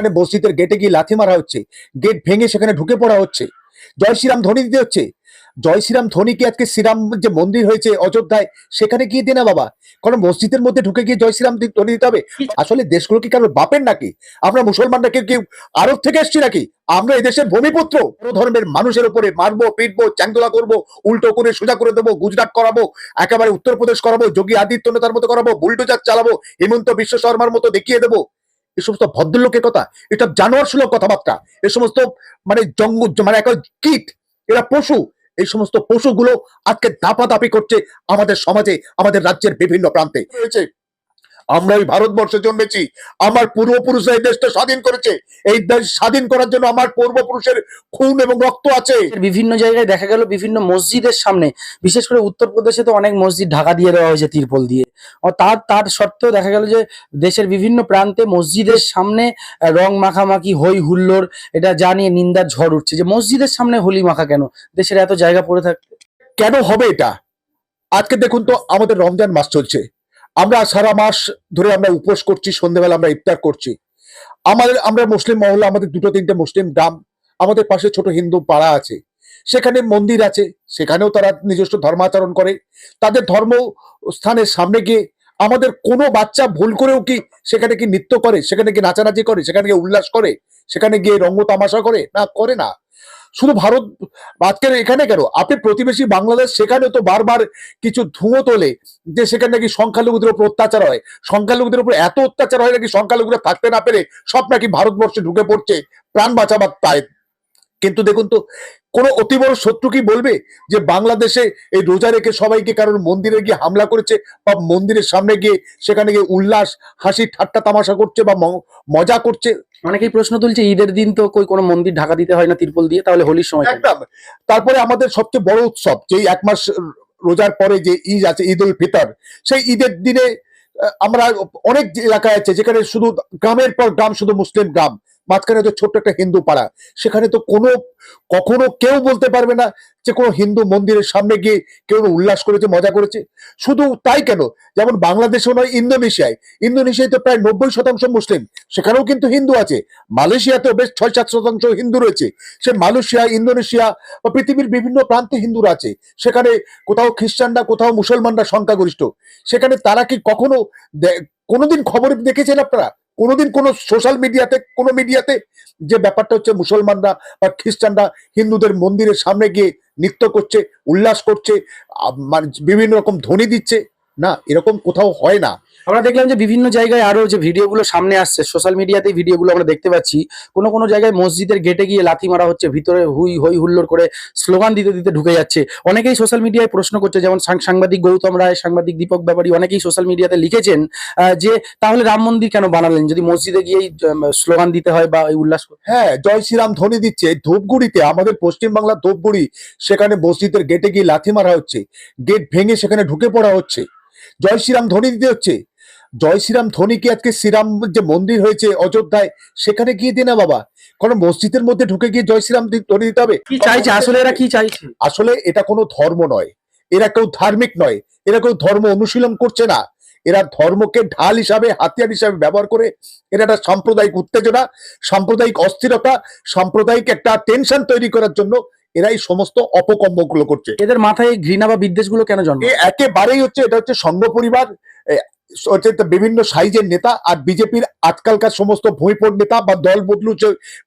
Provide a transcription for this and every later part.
সেখানে মসজিদের গেটে গিয়ে লাথি মারা হচ্ছে। গেট ভেঙে সেখানে ঢুকে পড়া হচ্ছে। জয় শ্রীরাম ধ্বনি দিতে হচ্ছে। জয় শ্রীরাম ধ্বনি কি আজকে শ্রীরাম যে মন্দির হয়েছে অযোধ্যায়, সেখানে গিয়ে দে না বাবা। কারণ মসজিদের মধ্যে ঢুকে গিয়ে জয় শ্রীরাম ধ্বনি দিতে হবে। আসলে দেশগুলো কি কারোর বাপের নাকি? আমরা মুসলমানরা কেউ কেউ আরব থেকে এসছি নাকি? আমরা এই দেশের ভূমিপুত্র। কোনো ধর্মের মানুষের উপরে মারবো, পিটবো, চ্যাংদোলা করব, উল্টো করে সোজা করে দেবো, গুজরাট করাবো, একেবারে উত্তরপ্রদেশ করাবো, যোগী আদিত্য আদিত্যনাথার মতো করাবো, বুলডোজার চালাবো, হেমন্ত বিশ্ব শর্মার মতো দেখিয়ে দেবো। এই সমস্ত ভদ্রলোকের কথা, এটা জানোয়ার সুলভ কথাবার্তা এ সমস্ত মানে জঙ্গল মানে এক কীট, এরা পশু, এই সমস্ত পশুগুলো আজকে দাপাদাপি করছে আমাদের সমাজে, আমাদের রাজ্যের বিভিন্ন প্রান্তে। রয়েছে আমরা এই ভারতবর্ষে জন্মেছি আমার পূর্বপুরুষরা এই দেশটা স্বাধীন করেছে এই দেশ স্বাধীন করার জন্য আমার পূর্বপুরুষের খুন এবং রক্ত আছে। বিভিন্ন জায়গায় দেখা গেল বিভিন্ন মসজিদের সামনে বিশেষ করে উত্তরপ্রদেশে তো অনেক মসজিদ ঢাকা দিয়ে দেওয়া হয়েছে তিরপল দিয়ে। আর তার তার সত্ত্বেও দেখা গেল যে দেশের বিভিন্ন প্রান্তে মসজিদের সামনে রং মাখামাখি হই হুল্লোড় এটা জানিয়ে নিন্দার ঝড় উঠছে। যে মসজিদের সামনে হোলি মাখা কেন? দেশের এত জায়গা পড়ে থাকে কেন হবে এটা? আজকে দেখুন তো আমাদের রমজান মাস চলছে। আমরা সারা মাস ধরে আমরা উপোস করছি সন্ধ্যেবেলা আমরা ইফতার করছি। আমাদের, আমরা মুসলিম মহল্লা, আমাদের দুটো তিনটে মুসলিম গ্রাম, আমাদের পাশে ছোট হিন্দু পাড়া আছে। সেখানে মন্দির আছে, সেখানেও তারা নিজস্ব ধর্মাচরণ করে। তাদের ধর্ম স্থানের সামনে গিয়ে আমাদের কোনো বাচ্চা ভুল করেও কি সেখানে কি নৃত্য করে, সেখানে কি নাচানাচি করে, সেখানে গিয়ে উল্লাস করে, সেখানে গিয়ে রঙ্গ তামাশা করে? না করে না। শুধু ভারত আজকের এখানে কেন? আপনি প্রতিবেশী বাংলাদেশ, সেখানে তো বারবার কিছু ধুঁয়ো তোলে যে সেখানে নাকি সংখ্যালঘুদের উপর অত্যাচার হয়। সংখ্যালঘুদের উপর এত অত্যাচার হয় নাকি সংখ্যালঘুরা থাকতে না পেরে সব নাকি ভারতবর্ষে ঢুকে পড়ছে প্রাণ বাঁচাবার তাই কিন্তু দেখুন তো কোনো অতি বড় শত্রু কি বলবে যে বাংলাদেশে এই রোজা রেখে সবাইকে কারণ মন্দিরে গিয়ে হামলা করেছে বা মন্দিরের সামনে গিয়ে সেখানে গিয়ে উল্লাস হাসি ঠাট্টা তামাশা করছে বা মজা করছে? অনেকেই প্রশ্ন তুলছে ঈদের দিন তো কই কোনো মন্দির ঢাকা দিতে হয় না তিরপল দিয়ে তাহলে হোলির সময়? একদম। তারপরে আমাদের সবচেয়ে বড় উৎসব যেই এক মাস রোজার পরে যে ঈদ আছে ঈদ উল ফিতর সেই ঈদের দিনে আমরা অনেক এলাকায় আছে যেখানে শুধু গ্রামের পর গ্রাম শুধু মুসলিম গ্রাম। মাঝখানে তো ছোট্ট একটা হিন্দু পাড়া, সেখানে তো কোনো, কখনো কেউ বলতে পারবে না যে কোনো হিন্দু মন্দিরের সামনে গিয়ে কেউ উল্লাস করেছে, মজা করেছে। শুধু তাই কেন? যেমন বাংলাদেশও নয়, ইন্দোনেশিয়ায়। ইন্দোনেশিয়ায় তো প্রায় নব্বই শতাংশ মুসলিম। সেখানেও কিন্তু হিন্দু আছে। মালয়েশিয়াতেও বেশ ছয়, সাত শতাংশ হিন্দু রয়েছে। সে মালয়েশিয়া, ইন্দোনেশিয়া বা পৃথিবীর বিভিন্ন প্রান্তে হিন্দুরা আছে। সেখানে কোথাও খ্রিস্টানরা, কোথাও মুসলমানরা সংখ্যাগরিষ্ঠ। সেখানে তারা কি কখনো কোনোদিন খবর দেখেছেন আপনারা? কোনোদিন কোনো সোশ্যাল মিডিয়াতে কোনো মিডিয়াতে যে ব্যাপারটা হচ্ছে মুসলমানরা বা খ্রিস্টানরা হিন্দুদের মন্দিরের সামনে গিয়ে নৃত্য করছে, উল্লাস করছে মানে বিভিন্ন রকম ধ্বনি দিচ্ছে না এরকম কোথাও হয় না। আমরা দেখলাম যে বিভিন্ন জায়গায় আরও যে ভিডিওগুলো সামনে আসছে সোশ্যাল মিডিয়াতে ভিডিওগুলো আমরা দেখতে পাচ্ছি। কোনো কোনো জায়গায় মসজিদের গেটে গিয়ে লাথি মারা হচ্ছে ভিতরে হুই হই হুল্লোড় করে স্লোগান দিতে দিতে ঢুকে যাচ্ছে। অনেকেই সোশ্যাল মিডিয়ায় প্রশ্ন করছে যেমন সাংবাদিক গৌতম রায় সাংবাদিক দীপক ব্যাপারী অনেকেই সোশ্যাল মিডিয়াতে লিখেছেন যে তাহলে রাম মন্দির কেন বানালেন? যদি মসজিদে গিয়েই স্লোগান দিতে হয় বা এই উল্লাস হ্যাঁ জয় শ্রীরাম ধ্বনি দিচ্ছে। ধূপগুড়িতে আমাদের পশ্চিমবাংলার ধূপগুড়ি সেখানে মসজিদের গেটে গিয়ে লাথি মারা হচ্ছে। গেট ভেঙে সেখানে ঢুকে পড়া হচ্ছে। জয় শ্রীরাম ধ্বনি দিতে হচ্ছে। জয় শ্রীরাম ধ্বনি কি আজকে শ্রীরাম যে মন্দির হয়েছে অযোধ্যায় সেখানে গিয়ে দে না বাবা। কারণ মসজিদের মধ্যে ঢুকে গিয়ে জয় শ্রীরাম ধ্বনি দিতে হবে। কি চাইছে? আসলে এরা কি চাইছে? আসলে এটা কোনো ধর্ম নয়। এরা কেউ ধার্মিক নয়। এরা কেউ ধর্ম অনুশীলন করছে না। এরা ধর্মকে ঢাল হিসাবে হাতিয়ার হিসাবে ব্যবহার করে এরা একটা সাম্প্রদায়িক উত্তেজনা সাম্প্রদায়িক অস্থিরতা সাম্প্রদায়িক একটা টেনশন তৈরি করার জন্য এরা এই সমস্ত অপকর্মগুলো করছে। এদের মাথায় ঘৃণা বা বিদ্বেষগুলো কেন জন্ম একেবারেই হচ্ছে এটা হচ্ছে সংঘ পরিবার হচ্ছে বিভিন্ন সাইজের নেতা আর বিজেপির আজকালকার সমস্ত ভূমিপট নেতা বা দল বদলু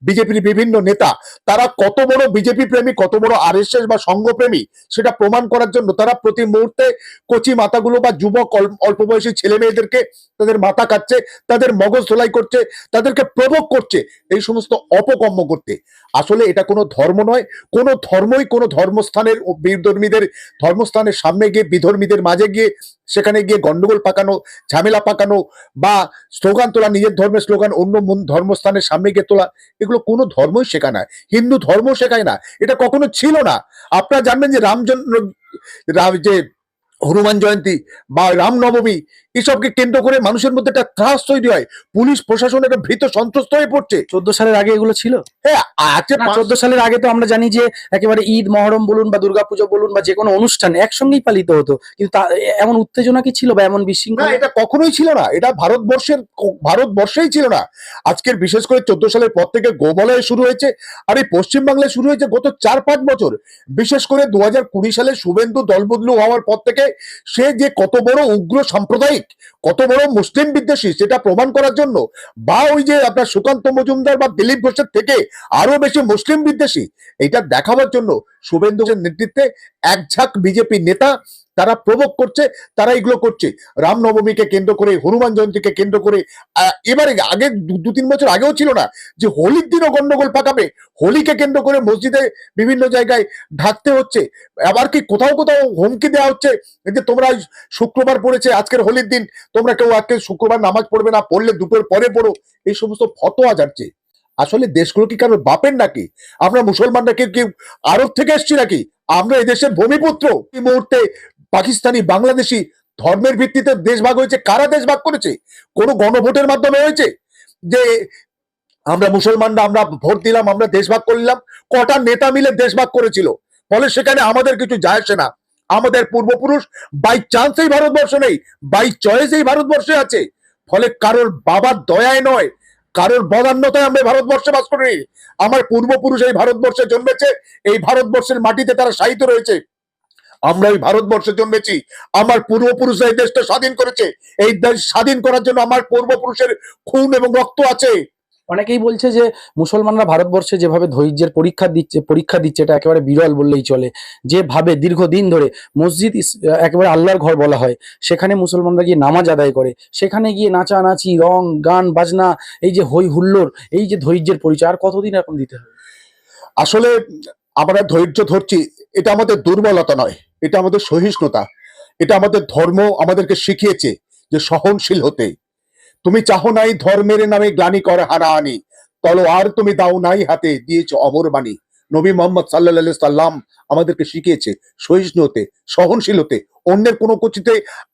বিজেপির বিভিন্ন নেতা তারা কত বড় বিজেপি প্রেমী কত বড় আর বা সংঘ প্রেমী সেটা প্রমাণ করার জন্য তারা প্রতি মুহূর্তে কচি মাথাগুলো বা যুবক অল- অল্প বয়সী ছেলে মেয়েদেরকে তাদের মাথা কাটছে, তাদের মগজ ধোলাই করছে, তাদেরকে প্রভোগ করছে, এই সমস্ত অপকর্ম করতে। আসলে এটা কোনো ধর্ম নয়, কোনো ধর্মই কোনো ধর্মস্থানের বিধর্মীদের, ধর্মস্থানের সামনে গিয়ে, বিধর্মীদের মাঝে গিয়ে, সেখানে গিয়ে গন্ডগোল পাকানো, ঝামেলা পাকানো বা স্লোগান তোলা, নিজের ধর্মের স্লোগান অন্য ধর্মস্থানের সামনে গিয়ে তোলা, এগুলো কোনো ধর্মই শেখায় না। হিন্দু ধর্ম শেখায় না, এটা কখনো ছিল না। আপনারা জানবেন যে রামচন্দ্র রাম যে হনুমান জয়ন্তী বা রামনবমী এসবকে কেন্দ্র করে মানুষের মধ্যে একটা ত্রাস তৈরি হয়। পুলিশ প্রশাসন একটা ভীত সন্ত্রস্ত হয়ে পড়ছে। চোদ্দ সালের আগে এগুলো ছিল? হ্যাঁ চোদ্দ সালের আগে তো আমরা জানি যে একেবারে ঈদ মহরম বলুন বা দুর্গাপুজো বলুন বা যে কোনো অনুষ্ঠান একসঙ্গেই পালিত হতো। কিন্তু এমন উত্তেজনা কি ছিল বা এমন বিশৃঙ্খলা? এটা কখনোই ছিল না। এটা ভারতবর্ষের ভারতবর্ষেই ছিল না। আজকের বিশেষ করে চোদ্দ সালের পর থেকে গোবলয়ে শুরু হয়েছে আর এই পশ্চিমবাংলায় শুরু হয়েছে গত চার পাঁচ বছর। বিশেষ করে দু হাজার কুড়ি সালে শুভেন্দু দলবদলু হওয়ার পর থেকে সে যে কত বড় উগ্র সাম্প্রদায়িক কত বড় মুসলিম বিদ্বেষী, সেটা প্রমাণ করার জন্য। বা ওই যে আপনার সুকান্ত মজুমদার বা দিলীপ ঘোষের থেকে আরও বেশি মুসলিম বিদ্বেষী, এটা দেখাবার জন্য শুভেন্দু নেতৃত্বে এক ঝাঁক বিজেপি নেতা তারা প্রভোগ করছে, তারা এগুলো করছে। রামনবমীকে কেন্দ্র করে, হনুমান জয়ন্তীকে কেন্দ্র করে এবারে আগে দু- তিন বছর আগেও ছিল না যে হোলির দিনও গন্ডগোল পাকাবে হোলিকে কেন্দ্র করে মসজিদে বিভিন্ন জায়গায় ঢাকতে হচ্ছে। আবার কি কোথাও কোথাও হুমকি দেওয়া হচ্ছে যে তোমরা শুক্রবার পড়েছে, আজকের হোলির দিন, তোমরা কেউ আজকে শুক্রবার নামাজ পড়বে না, পড়লে দুটোর পরে পড়ো। এই সমস্ত ফতোয়া যাচ্ছে। আসলে দেশগুলো কি কারোর বাপের নাকি? আমরা মুসলমানরা কি আরব থেকে এসছি নাকি? আমরা এদেশের ভূমিপুত্র। এই মুহূর্তে পাকিস্তানি, বাংলাদেশি ধর্মের ভিত্তিতে দেশভাগ হয়েছে। কারা দেশভাগ করেছে? কোন গণভোটের মাধ্যমে হয়েছে? যে আমরা মুসলমানরা, আমরা ভোট দিলাম, আমরা দেশভাগ করলাম কটা নেতা মিলে দেশভাগ করেছিল? ফলে সেখানে আমাদের কিছু যায় আসে না। আমাদের পূর্বপুরুষ বাই চান্সেই ভারতবর্ষ নেই বাই চয়েসেই ভারতবর্ষে আছে। ফলে কারোর বাবার দয়ায় নয় কারোর বদান্যতায় আমরা ভারতবর্ষে বাস করি আমার পূর্বপুরুষ এই ভারতবর্ষে জন্মেছে, এই ভারতবর্ষের মাটিতে তারা সাহিত্য রয়েছে। আমরা এই ভারতবর্ষে জন্মেছি। আমার পূর্বপুরুষরা এই দেশটা স্বাধীন করেছে। এই দেশ স্বাধীন করার জন্য আমার পূর্বপুরুষের খুন এবং রক্ত আছে। অনেকেই বলছে যে মুসলমানরা ভারতবর্ষে যেভাবে ধৈর্যের পরীক্ষা দিচ্ছে পরীক্ষা দিচ্ছে, এটা একেবারে বিরল বললেই চলে। যেভাবে দীর্ঘদিন ধরে মসজিদ একেবারে আল্লাহর ঘর বলা হয়, সেখানে মুসলমানরা গিয়ে নামাজ আদায় করে, সেখানে গিয়ে নাচানাচি, রং, গান, বাজনা, এই যে হই হুল্লোড়, এই যে ধৈর্যের পরিচয়, আর কতদিন এখন দিতে হবে? আসলে আমরা ধৈর্য ধরছি, এটা আমাদের দুর্বলতা নয়, এটা আমাদের সহিষ্ণুতা, এটা আমাদের ধর্ম আমাদেরকে শিখিয়েছে যে সহনশীল হতে। তুমি চাহো নাই ধর্মের নামে গ্লানি করে হানাহানি তলোয়ার তুমি দাও নাই হাতে দিয়েছ অমর বাণী। নবী মোহাম্মদ সাল্লাহ সাল্লাম আমাদেরকে শিখিয়েছে সহিষ্ণু হতে সহনশীল হতে অন্যের কোনো কিছুতে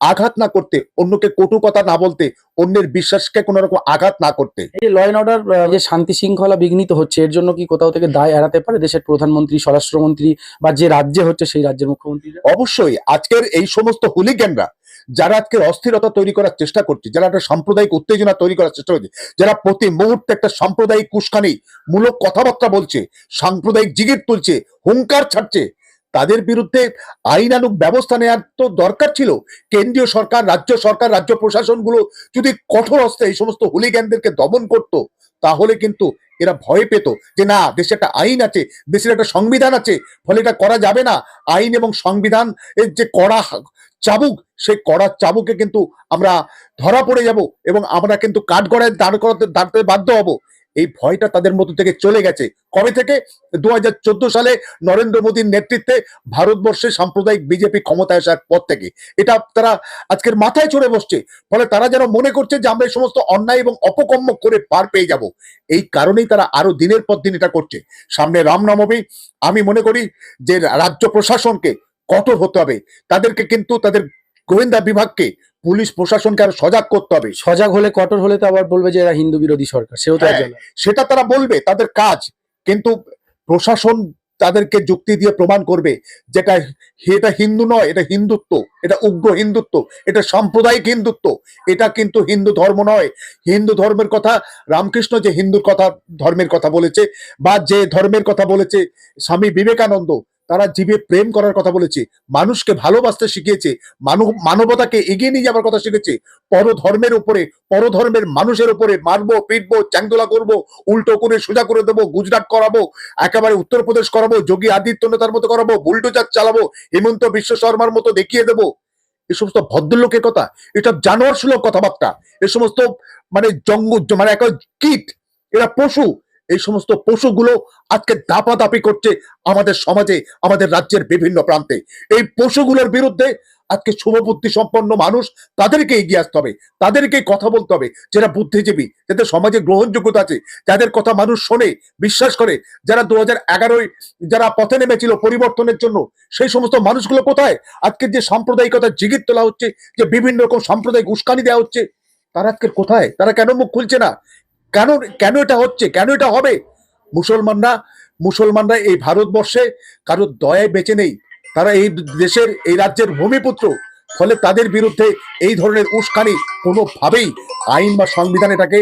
আঘাত না করতে অন্যকে কটু কথা না বলতে অন্যের বিশ্বাসকে কোনো রকম আঘাত না করতে। এই ল অ্যান্ড অর্ডার যে শান্তি শৃঙ্খলা বিঘ্নিত হচ্ছে এর জন্য কি কোথাও থেকে দায় এড়াতে পারে দেশের প্রধানমন্ত্রী স্বরাষ্ট্রমন্ত্রী বা যে রাজ্যে হচ্ছে সেই রাজ্যের মুখ্যমন্ত্রী অবশ্যই আজকের এই সমস্ত হুলিগ্যানরা যারা আজকের অস্থিরতা তৈরি করার চেষ্টা করছে, যারা একটা সাম্প্রদায়িক উত্তেজনা তৈরি করার চেষ্টা করছে, যারা প্রতি মুহূর্তে একটা সাম্প্রদায়িক কুস্কানি মূলক কথাবার্তা বলছে, সাম্প্রদায়িক জিগির তুলছে, হুঙ্কার ছাড়ছে, তাদের বিরুদ্ধে আইনানুক ব্যবস্থা নেওয়ার তো দরকার ছিল। কেন্দ্রীয় সরকার, রাজ্য সরকার, রাজ্য প্রশাসনগুলো যদি কঠোর হস্তে এই সমস্ত হুলিগ্যানদেরকে দমন করত, তাহলে কিন্তু এরা ভয় পেত যে না, দেশে একটা আইন আছে, দেশের একটা সংবিধান আছে, ফলে এটা করা যাবে না। আইন এবং সংবিধান এর যে কড়া চাবুক, সেই কড়া চাবুকে কিন্তু আমরা ধরা পড়ে যাব এবং আমরা কিন্তু কাঠগড়ায় দাঁড় করাতে দাঁড়তে বাধ্য হব। এই ভয়টা তাদের মধ্যে থেকে চলে গেছে। কবে থেকে? দুহাজার চোদ্দ সালে নরেন্দ্র মোদীর নেতৃত্বে ভারতবর্ষে সাম্প্রদায়িক বিজেপি ক্ষমতায় আসার পর থেকে। এটা তারা আজকের মাথায় চড়ে বসছে। ফলে তারা যেন মনে করছে যে আমরা এই সমস্ত অন্যায় এবং অপকর্ম করে পার পেয়ে যাব। এই কারণেই তারা আরও দিনের পর দিন এটা করছে। সামনে রামনবমী আমি মনে করি যে রাজ্য প্রশাসনকে কঠোর হতে হবে। তাদেরকে কিন্তু তাদের গোয়েন্দা বিভাগকে পুলিশ প্রশাসনকে আরও সজাগ করতে হবে সজাগ হলে কঠোর হলে তো আবার বলবে যে এরা হিন্দু বিরোধী সরকার সেও তো হ্যাঁ। একজন। সেটা তারা বলবে তাদের কাজ কিন্তু প্রশাসন তাদেরকে যুক্তি দিয়ে প্রমাণ করবে যেটা এটা হিন্দু নয় এটা হিন্দুত্ব এটা উগ্র হিন্দুত্ব এটা সাম্প্রদায়িক হিন্দুত্ব এটা কিন্তু হিন্দু ধর্ম নয় হিন্দু ধর্মের কথা রামকৃষ্ণ যে হিন্দুর কথা ধর্মের কথা বলেছে বা যে ধর্মের কথা বলেছে স্বামী বিবেকানন্দ তারা জীবে প্রেম করার কথা বলেছে, মানুষকে ভালোবাসতে শিখিয়েছে, মানব, মানবতাকে এগিয়ে নিয়ে যাবার কথা শিখেছে। পর ধর্মের উপরে পর ধর্মের মানুষের উপরে মারবো, পিটবো, চ্যাংদোলা করব, উল্টো করে সোজা করে দেবো, গুজরাট করাবো, একেবারে উত্তরপ্রদেশ করাবো, যোগী আদিত্যনাথার মতো করাবো, বুলডোজার চালাবো, হেমন্ত বিশ্ব শর্মার মতো দেখিয়ে দেবো। এ সমস্ত ভদ্রলোকের কথা, এটা জানোয়ার সুলভ কথাবার্তা। এ সমস্ত মানে জঙ্গ মানে এক কীট, এরা পশু। এই সমস্ত পশুগুলো আজকে দাপাদাপি করছে আমাদের সমাজে, আমাদের রাজ্যের বিভিন্ন প্রান্তে। এই পশুগুলোর বিরুদ্ধে আজকে শুভবুদ্ধি সম্পন্ন মানুষ তাদেরকে এগিয়ে আসতে হবে, তাদেরকে কথা বলতে হবে। যারা বুদ্ধিজীবী, যাদের সমাজে গ্রহণযোগ্যতা আছে, যাদের কথা মানুষ শোনে, বিশ্বাস করে, যারা দু হাজার যারা পথে নেমেছিল পরিবর্তনের জন্য, সেই সমস্ত মানুষগুলো কোথায়? আজকে যে সাম্প্রদায়িকতা জিগির তোলা হচ্ছে, যে বিভিন্ন রকম সাম্প্রদায়িক উস্কানি দেওয়া হচ্ছে, তারা আজকে কোথায়? তারা কেন মুখ খুলছে না? কেন কেন এটা হচ্ছে? কেন এটা হবে? মুসলমানরা মুসলমানরা এই ভারতবর্ষে কারোর দয়ায় বেঁচে নেই। তারা এই দেশের, এই রাজ্যের ভূমিপুত্র। ফলে তাদের বিরুদ্ধে এই ধরনের উস্কানি কোনোভাবেই আইন বা সংবিধান এটাকে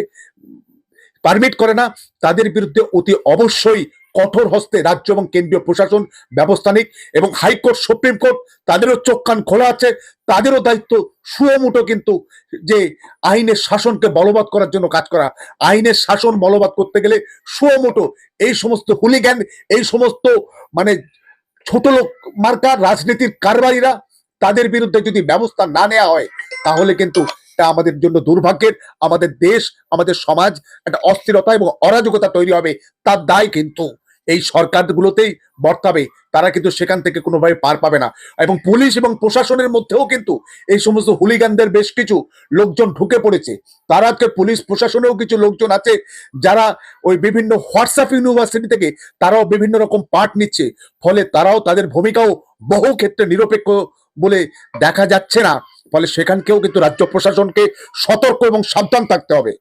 পারমিট করে না। তাদের বিরুদ্ধে অতি অবশ্যই কঠোর হস্তে রাজ্য এবং কেন্দ্রীয় প্রশাসন ব্যবস্থা নিক এবং হাইকোর্ট, সুপ্রিম কোর্ট, তাদেরও চোখ কান খোলা আছে। তাদেরও দায়িত্ব সুমুটো কিন্তু যে আইনের শাসনকে বলবৎ করার জন্য কাজ করা। আইনের শাসন বলবৎ করতে গেলে সুমুটো এই সমস্ত হুলিগ্যান এই সমস্ত মানে ছোট লোক মার্কা, রাজনীতির কারবারিরা তাদের বিরুদ্ধে যদি ব্যবস্থা না নেওয়া হয়, তাহলে কিন্তু তা আমাদের জন্য দুর্ভাগ্যের, আমাদের দেশ, আমাদের সমাজ একটা অস্থিরতা এবং অরাজকতা তৈরি হবে, তার দায় কিন্তু এই সরকারগুলোতেই বর্তাবে। তারা কিন্তু সেখান থেকে কোনোভাবে পার পাবে না। এবং পুলিশ এবং প্রশাসনের মধ্যেও কিন্তু এই সমস্ত হুলিগানদের বেশ কিছু লোকজন ঢুকে পড়েছে। তারা আজকে পুলিশ প্রশাসনেও কিছু লোকজন আছে যারা ওই বিভিন্ন হোয়াটসঅ্যাপ ইউনিভার্সিটি থেকে তারাও বিভিন্ন রকম পাঠ নিচ্ছে। ফলে তারাও তাদের ভূমিকাও বহু ক্ষেত্রে নিরপেক্ষ বলে দেখা যাচ্ছে না। ফলে সেখানকেও কিন্তু রাজ্য প্রশাসনকে সতর্ক এবং সাবধান থাকতে হবে।